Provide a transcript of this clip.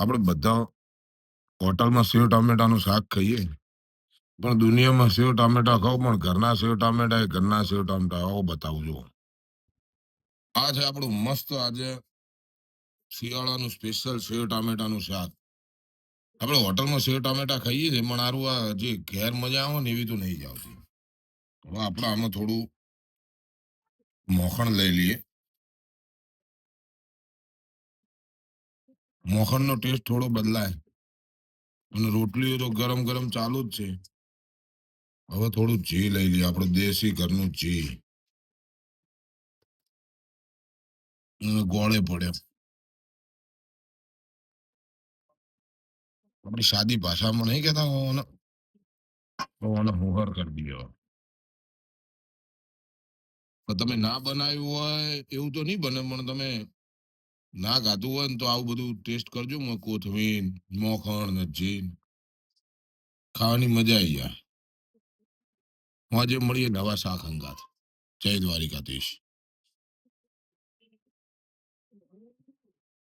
આપણે બધા હોટલમાં સેવ ટામેટાનું શાક ખાઈએ. પણ દુનિયામાં સેવ ટામેટા ખાઓ, પણ ઘરના સેવ ટામેટા એ ઘરના સેવ ટામેટા. આવો બતાવજો આ છે આપણું મસ્ત આજે શિયાળાનું સ્પેશિયલ સેવ ટામેટાનું શાક. આપણે હોટલમાં સેવ ટામેટા ખાઈએ છીએ, પણ આરું આ જે ઘેર મજા આવે ને એવી તો નહીં જ આવતી. હવે આપણે આમાં થોડું મોખણ લઈ લઈએ. મોખણનો ટેસ્ટ થોડો બદલાય. અને રોટલીઓ તો ગરમ ગરમ ચાલુ જ છે. હવે થોડું ઘી લઈ લઈએ, આપણે દેશી ઘરનું ઘી. ગોળે પડે આપણી સાદી ભાષામાં નહીં કહેતા ઓને? ઓને હોહર કરી દીધો તમે ના બનાવ્યું હોય, એવું તો નહીં બને, પણ તમે ના ખાધું હોય ને તો આવું બધું ટેસ્ટ કરજો માં મોખણ ને ખાવાની મજા આવી જાય. આજે મળીએ નવા શાક અંગાત જય દ્વારિકાધીશ.